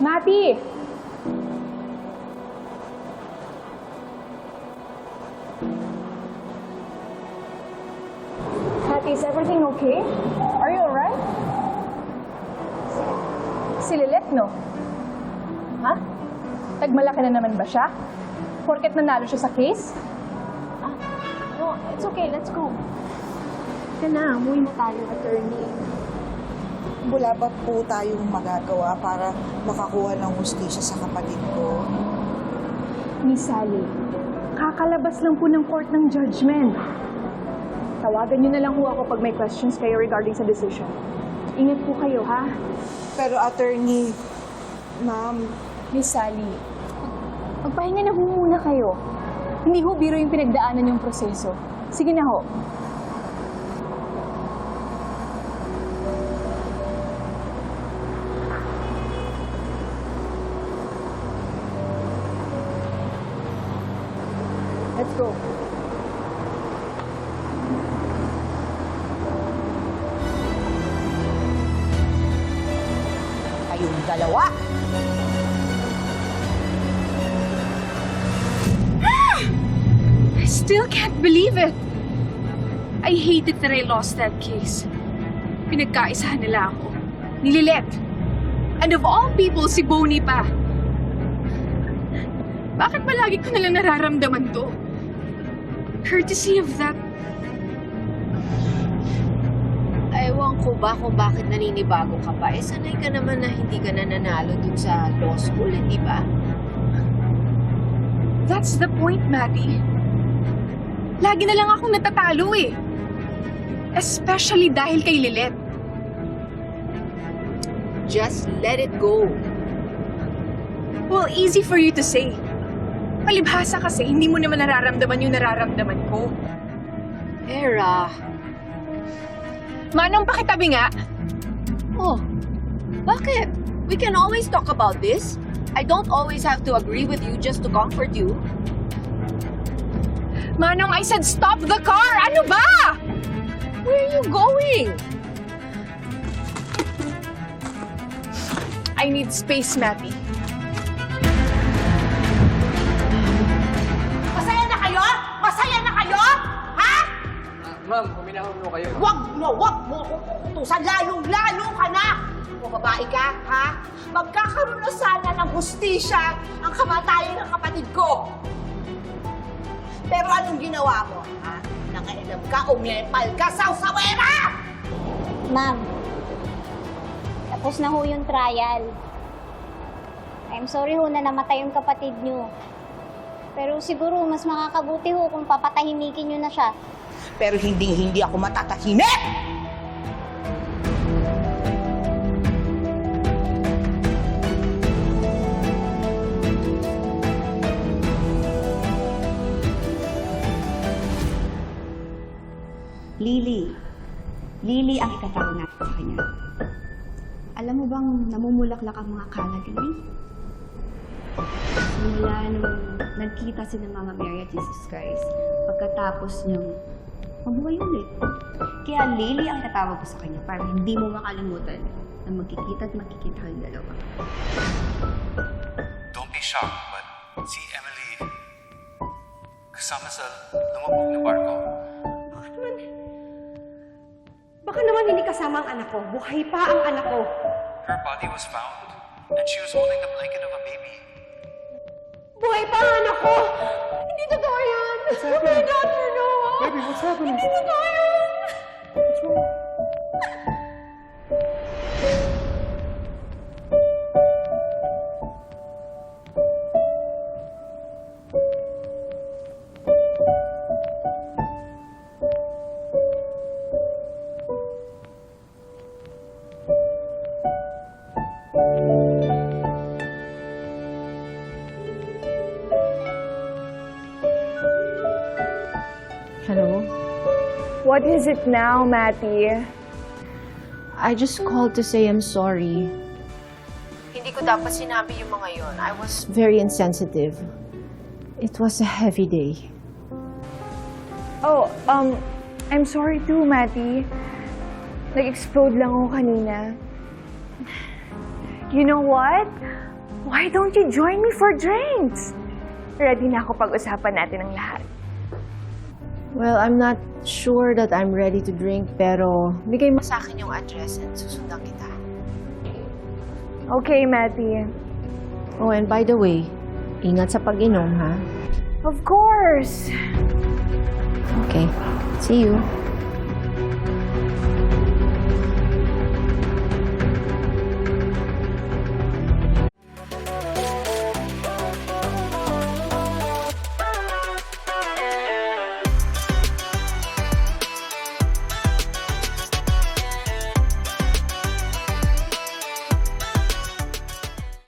Mati! Mati, is everything okay? Are you alright? Si Lilet, no? Ha? Nagmalaki na naman ba siya? Porket nanalo siya sa case? Ah, no, it's okay. Let's go. Ka na, umuwi na tayo, attorney. Wala pa po tayong magagawa para makakuha ng hustisya sa kapatid ko. Miss Sally, kakalabas lang po ng court ng judgment. Tawagan niyo na lang po ako pag may questions kayo regarding sa decision. Ingat po kayo, ha? Pero attorney, ma'am, Miss Sally, magpahinga na ho muna kayo. Hindi ho biro yung pinagdaanan yung proseso. Sige na ho. Let's go. kayong dalawa. I still can't believe it. I hated that I lost that case. Pinagkaisahan nila ako. Ni Lilet. And of all people, si Bonnie pa. Bakit palagi ko nalang nararamdaman to? Courtesy of that Ewan ko ba kung bakit naninibago ka pa. Eh, sanay ka naman na hindi ka na nanalo dun sa law school, hindi ba? That's the point, Maddie. Lagi na lang akong natatalo eh. Especially dahil kay Lilet. Just let it go. Well, easy for you to say. Palibhasa kasi, hindi mo naman nararamdaman yung nararamdaman ko. Era. Manong pakitabi nga. Oh, bakit? We can always talk about this. I don't always have to agree with you just to comfort you. Manong, I said stop the car! Ano ba? Where are you going? I need space, Matty. Ma'am, huminahon mo kayo. Wag mo, wag mo akong utusan. Lalong-lalo ka na. O babae ka, ha? Magkakaroon na sana ng hustisya ang kamatayan ng kapatid ko. Pero anong ginawa mo, ha? Nakailam ka, umepal ka, sawsawera! Ma'am, tapos na ho yung trial. I'm sorry ho na namatay yung kapatid niyo. Pero siguro mas makakabuti ho kung papatahimikin niyo na siya. Pero hindi hindi ako matatahimik! Lily. Lily ang itatawag natin sa kanya. Alam mo bang namumulaklak ang mga kalagaling? Simula nung nagkita si ng Mama Mary at Jesus Christ, pagkatapos niyang mabuhay ulit. Kaya Lily ang itatawag ko sa kanya para hindi mo makalimutan na magkikita at magkikita kayong dalawa. Don't be shocked, but si Emily kasama sa lumubog na barko. Baka naman hindi kasama ang anak ko. Buhay pa ang anak ko. Her body was found, and she was holding the blanket of a baby. Buhay pa ang anak ko! Hindi totoo yan! What's happening? My daughter, no! Baby, what's happening? Hindi totoo What is it now, Matty? I just called to say I'm sorry. Hindi ko dapat sinabi yung mga yon. I was very insensitive. It was a heavy day. Oh, um, I'm sorry too, Matty. Nag-explode lang ako kanina. You know what? Why don't you join me for drinks? Ready na ako pag-usapan natin ang lahat. Well, I'm not sure that I'm ready to drink, pero bigay mo sa akin yung address and susundan kita. Okay, Matty. Oh, and by the way, ingat sa pag-inom, ha? Of course. Okay. See you.